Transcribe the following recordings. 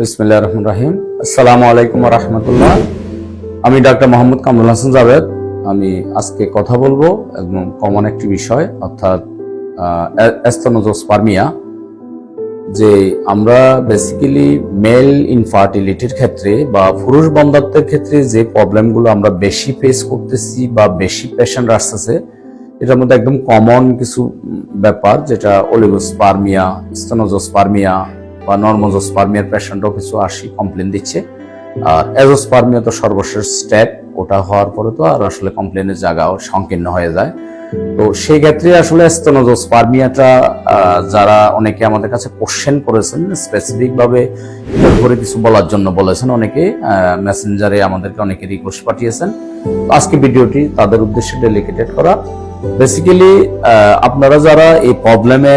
বিসমিল্লাহ রহমান রাহিম। আসসালামু আলাইকুম রহমতুল্লাহ। আমি ডাক্তার মোহাম্মদ কামরুল হাসান জাভেদ। আমি আজকে কথা বলব একদম কমন একটি বিষয়, অর্থাৎ অ্যাস্তনোজোস্পার্মিয়া যে আমরা বেসিক্যালি মেল ইনফার্টিলিটির ক্ষেত্রে বা পুরুষ বন্ধাত্বের ক্ষেত্রে যে প্রবলেমগুলো আমরা বেশি ফেস করতেছি বা বেশি পেশেন্ট আসতেছে, এটার মধ্যে একদম কমন কিছু ব্যাপার, যেটা অলিগোস্পার্মিয়া স্তনোজোস্পার্মিয়া বা নর্মোজোস্পার্মিয়ার পেশেন্টও কিছু আসি কমপ্লেন দিচ্ছে। আর এজোস্পার্মিয়া তো সর্বশেষ স্টেপ ওটা হওয়ার পরে তো আর আসলে কমপ্লেনের জায়গাও সংকীর্ণ হয়ে যায়। তো সেই ক্ষেত্রে আসলে স্তনোজোস্পার্মিয়াটা আহ, যারা অনেকে আমাদের কাছে কোশ্চেন করেছেন স্পেসিফিক ভাবে এটার উপরে কিছু বলার জন্য বলেছেন অনেকে মেসেঞ্জারে আমাদেরকে অনেকে রিকোয়েস্ট পাঠিয়েছেন। আজকে ভিডিওটি তাদের উদ্দেশ্যে ডেলিকেটেড করা। বেসিক্যালি আপনারা যারা এই প্রবলেমে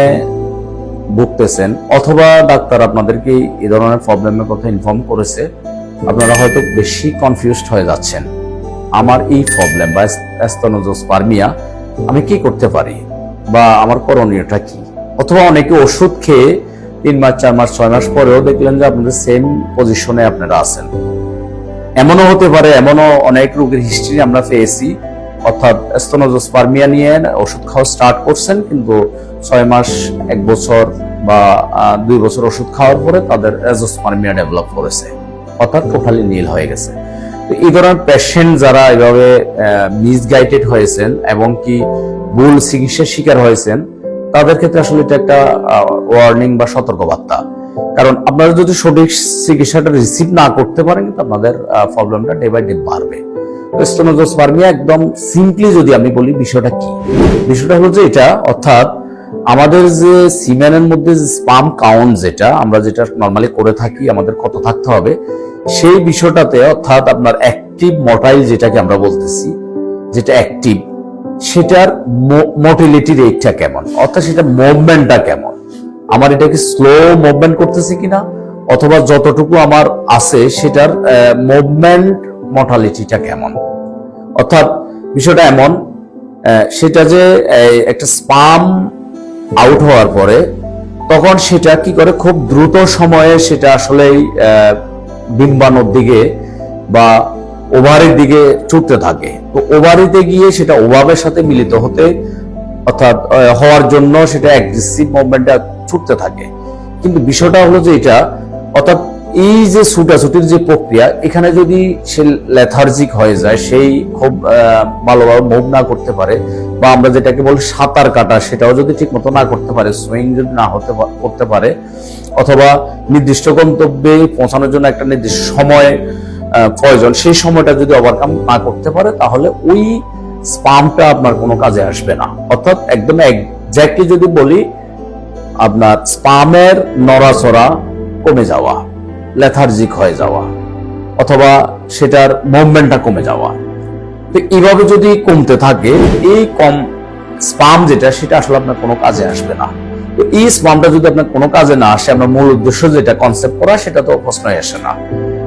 ভুগতেছেন, অথবা ডাক্তার আপনাদেরকে এই ধরনের প্রবলেমের কথা ইনফর্ম করেছে, আপনারা হয়তো বেশি কনফিউজড হয়ে যাচ্ছেন। আমার এই প্রবলেম বা অ্যাস্তনোজোস্পার্মিয়া আমি কি করতে পারি? বা আমার করণীয়টা কি? অথবা অনেকে ওষুধ খেয়ে তিন মাস, চার মাস, ছয় মাস পরেও দেখলেন যে আপনাদের সেম পজিশনে আপনারা আছেন। এমনও হতে পারে, এমনও অনেক রোগের হিস্ট্রি আমরা পেয়েছি অর্থাৎ স্তনোজোস্পার্মিয়া নিয়ে ওষুধ খাওয়া স্টার্ট করছেন, কিন্তু ছয় মাস, এক বছর বা দুই বছর ওষুধ খাওয়ার পরে তাদের এজোস্পার্মিয়া ডেভেলপ করেছে। অর্থাৎ টোটালি নীল হয়ে গেছে। তো এই ধরনের পেশেন্ট যারা এভাবে মিসগাইডেড হয়েছেন এবং কি ভুল চিকিৎসার শিকার হয়েছেন, তাদের ক্ষেত্রে আসলে এটা একটা ওয়ার্নিং বা সতর্কবার্তা। কারণ আপনারা যদি সঠিক চিকিৎসাটা রিসিভ না করতে পারেন, কিন্তু আপনাদের প্রবলেমটা ডে বাই ডে বাড়বে। স্টোনোজোস্পার্মিয়া একদম সিম্পলি যদি আমি বলি, বিষয়টা কি? বিষয়টা হলো যে এটা, অর্থাৎ আমাদের যে সিমেনের মধ্যে যে স্পাম কাউন্ট যেটা, আমরা যেটা নর্মালি করে থাকি, আমাদের কত থাকতে হবে, সেই বিষয়টাতে, অর্থাৎ আপনার অ্যাক্টিভ মটাইল যেটাকে আমরা বলতেছি, যেটা অ্যাক্টিভ সেটার মোটিলিটি রেটটা কেমন? অর্থাৎ সেটা মুভমেন্টটা কেমন? আমার এটাকে স্লো মুভমেন্ট করতেছে কিনা? অথবা যতটুকু আমার আছে, সেটার মুভমেন্ট মর্টালিটিটা কেমন? অর্থাৎ বিষয়টা এমন সেটা যে একটা স্পাম আউট হওয়ার পরে তখন সেটা কি করে? খুব দ্রুত সময়ে সেটা আসলেই আহ, ডিম্বাণুর দিকে বা ওভারের দিকে ছুটতে থাকে। তো ওভারিতে গিয়ে সেটা ওভাবের সাথে মিলিত হতে অর্থাৎ হওয়ার জন্য সেটা অ্যাগ্রেসিভ মুভমেন্টটা ছুটতে থাকে। কিন্তু বিষয়টা হলো যে এটা অর্থাৎ এই যে ছুটাছুটির যে প্রক্রিয়া, এখানে যদি সে লেথার্জিক হয়ে যায়, সেই খুব ভালোভাবে মুভ না করতে পারে, বা আমরা যেটাকে বলি সাঁতার কাটা, সেটাও যদি ঠিক মতো না করতে পারে সুইং যদি না হতে করতে পারে, অথবা নির্দিষ্ট গন্তব্যে পৌঁছানোর জন্য একটা নির্দিষ্ট সময় প্রয়োজন, সেই সময়টা যদি ওভারকাম না করতে পারে, তাহলে ওই স্পামটা আপনার কোনো কাজে আসবে না। অর্থাৎ একদম একজ্যাক্টলি যদি বলি, আপনার স্পামের নড়াচড়া কমে যাওয়া। লেথার্জিক হয়ে যাওয়া, অথবা সেটার মুভমেন্টটা কমে যাওয়া। তো এইভাবে যদি কমতে থাকে, এই কম স্পাম যেটা, সেটা আসলে আপনার কোনো কাজে আসবে না। তো এই স্পামটা যদি আপনার কোনো কাজে না আসে, আপনার মূল উদ্দেশ্য যেটা কনসেপ্ট করা, সেটা তো প্রশ্নই আসে না।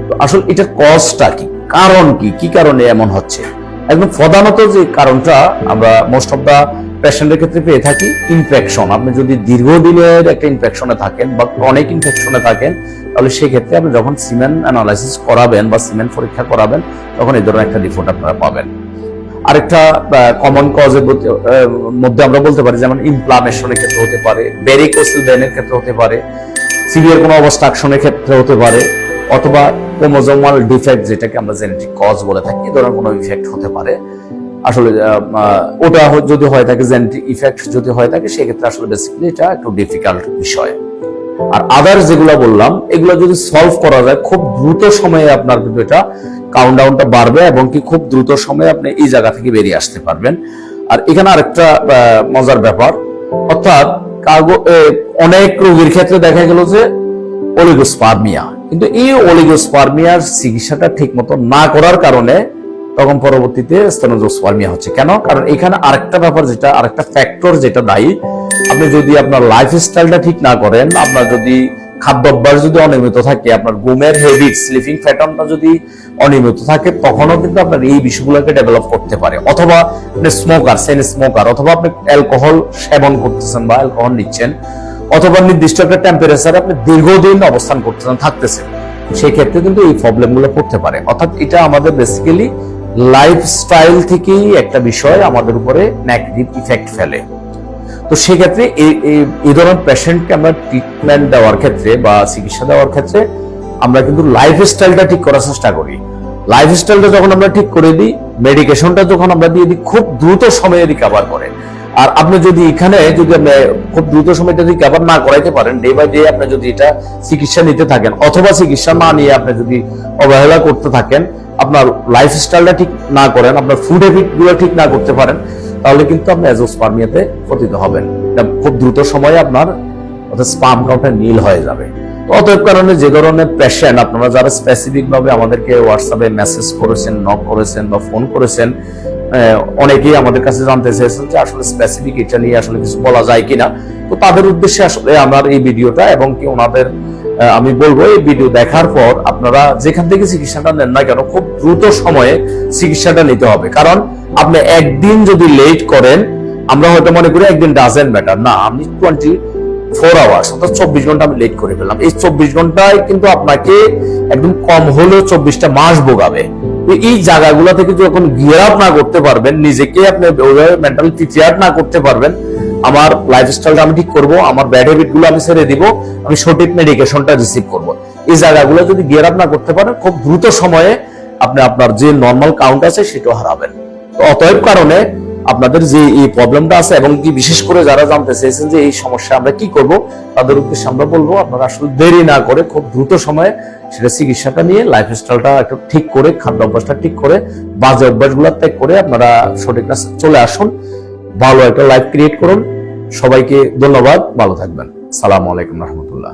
তো আসলে এটার কজটা কি? কারণ কি? কি কারণে এমন হচ্ছে? একদম প্রধানত যে কারণটা আমরা মোস্ট অফ দা পেশেন্টের ক্ষেত্রে পেয়ে থাকি ইনফেকশন আপনি যদি দীর্ঘদিনের একটা ইনফেকশনে থাকেন বা অনেক ইনফেকশনে থাকেন, তাহলে সেই ক্ষেত্রে আপনি যখন সিমেন্ট অ্যানালাইসিস করাবেন বা সিমেন্ট পরীক্ষা করাবেন, তখন এই ধরনের একটা রিপোর্ট আপনারা পাবেন। আরেকটা কমন কজের মধ্যে আমরা বলতে পারি, যেমন ইনফ্লামেশনের ক্ষেত্রে হতে পারে বেরিকোসিল ভেনের ক্ষেত্রে হতে পারে সিভিয়ার কোনো অবস্ট্রাকশনের ক্ষেত্রে হতে পারে, অথবা ক্রোমোজোমাল ডিফেক্ট যেটাকে আমরা জেনেটিক কজ বলে থাকি, এই ধরনের কোনো ইফেক্ট হতে পারে। আসলে ওটা যদি হয়ে থাকে জেনেটিক ইফেক্ট যদি হয়ে থাকে, সেক্ষেত্রে আসলে বেসিক্যালি এটা একটু ডিফিকাল্ট বিষয়। আর আদার্স যেগুলো বললাম, এগুলো যদি সলভ করা যায়, খুব দ্রুত সময়ে আপনার কিন্তু এটা কাউন্টডাউনটা বাড়বে এবং কি খুব দ্রুত সময়ে আপনি এই জায়গা থেকে বেরিয়ে আসতে পারবেন। আর এখানে আরেকটা মজার ব্যাপার, অর্থাৎ কার্গো অনেক রোগীর ক্ষেত্রে দেখা গেল যে অলিগোস্পার্মিয়া কিন্তু এই অলিগোস্পার্মিয়ার চিকিৎসাটা ঠিক মতো না করার কারণে তখন পরবর্তীতে স্তনোজোস্পার্মিয়া হচ্ছে। কেন? কারণ এখানে আরেকটা ব্যাপার যেটা, আরেকটা ফ্যাক্টর যেটা দায়ী। আপনি যদি আপনার লাইফ স্টাইলটা ঠিক না করেন, আপনার যদি খাদ্যাভ্যাস যদি অনিয়মিত থাকে, আপনার ঘুমের হেবিট স্লিপিং প্যাটার্নটা যদি অনিয়মিত থাকে, তখনও কিন্তু আপনার এই বিষয়গুলোকে ডেভেলপ করতে পারে। অথবা আপনি স্মোকার সেন স্মোকার অথবা আপনি অ্যালকোহল সেবন করতেছেন বা অ্যালকোহল নিচ্ছেন, অথবা নির্দিষ্ট একটা টেম্পারেচারে আপনি দীর্ঘদিন অবস্থান করতেছেন, থাকতেছেন। সেই ক্ষেত্রে কিন্তু এই প্রবলেমগুলো পড়তে পারে। অর্থাৎ এটা আমাদের বেসিক্যালি লাইফস্টাইল থেকেই একটা বিষয় আমাদের উপরে নেগেটিভ ইফেক্ট ফেলে। তো সেক্ষেত্রে এই ধরনের পেশেন্টকে আমরা ট্রিটমেন্ট দেওয়ার ক্ষেত্রে বা চিকিৎসা দেওয়ার ক্ষেত্রে আমরা কিন্তু লাইফস্টাইলটা ঠিক করার চেষ্টা করি। লাইফস্টাইলটা যখন আমরা ঠিক করে দিই মেডিকেশনটা যখন আমরা দিয়ে দিই, খুব দ্রুত সময়ে রিকভার করে। আর আপনি যদি এখানে যদি আপনি খুব দ্রুত সময়টা রিকভার না করাইতে পারেন ডে বাই ডে আপনি যদি এটা চিকিৎসা নিতে থাকেন, অথবা চিকিৎসা না নিয়ে আপনি যদি অবহেলা করতে থাকেন, আপনার লাইফস্টাইলটা ঠিক না করেন, আপনার ফুড হ্যাবিটগুলো ঠিক না করতে পারেন, তাহলে কিন্তু আপনি অ্যাজোস্পার্মিয়াতে পতিত হবেন। এটা খুব দ্রুত সময়ে আপনার অর্থাৎ স্পাম কাউন্টার নীল হয়ে যাবে। অতএব কারণে যে ধরনের পেশেন্ট আপনারা যারা স্পেসিফিক ভাবে আমাদেরকে হোয়াটসঅ্যাপে মেসেজ করেছেন নক করেছেন বা ফোন করেছেন অনেকেই আমাদের কাছে জানতে চেয়েছেন যে আসলে স্পেসিফিক এটা নিয়ে আসলে কিছু বলা যায় কিনা। তো তাদের উদ্দেশ্যে আসলে আমার এই ভিডিওটা এবং কি ওনাদের আমি বলব এই ভিডিও দেখার পর আপনারা যেখান থেকে চিকিৎসাটা নেন না কেন, খুব দ্রুত সময়ে চিকিৎসাটা নিতে হবে। কারণ আপনি একদিন যদি লেট করেন, আমরা হয়তো মনে করি একদিন ডাজেন ম্যাটার না, আমি টোয়েন্টি ফোর আওয়ার্স অর্থাৎ চব্বিশ ঘণ্টা আমি লেট করে ফেললাম। এই চব্বিশ ঘন্টায় কিন্তু আপনাকে একদম কম হলেও চব্বিশটা মাস ভোগাবে। এই জায়গাগুলো থেকে যখন গিয়ার আপ না করতে পারবেন, নিজেকে আপনি ওইভাবে মেন্টালি প্রিপেয়ার না করতে পারবেন, আমার লাইফস্টাইলটা আমি ঠিক করব, আমার ব্যাড হ্যাবিটগুলো আমি ছেড়ে দিব, আমি সঠিক মেডিকেশনটা রিসিভ করব। এই জায়গাগুলো যদি গিয়ার আপ না করতে পারেন, খুব দ্রুত সময়ে আপনি আপনার যে নর্মাল কাউন্ট আছে সেটা হারাবেন। অতএব কারণে আপনাদের যে এই প্রবলেমটা আছে এবং কি বিশেষ করে যারা জানতে চেয়েছেন যে এই সমস্যা আমরা কি করব, তাদের উদ্দেশ্যে আমরা বলব, আপনারা আসলে দেরি না করে খুব দ্রুত সময়ে সেটা চিকিৎসাটা নিয়ে লাইফস্টাইলটা একটু ঠিক করে খাদ্য অভ্যাসটা ঠিক করে, বাজে অভ্যাসগুলো ত্যাগ করে আপনারা সঠিক চলে আসুন, ভালো একটা লাইফ ক্রিয়েট করুন। সবাইকে ধন্যবাদ, ভালো থাকবেন। সালাম আলাইকুম রহমতুল্লাহ।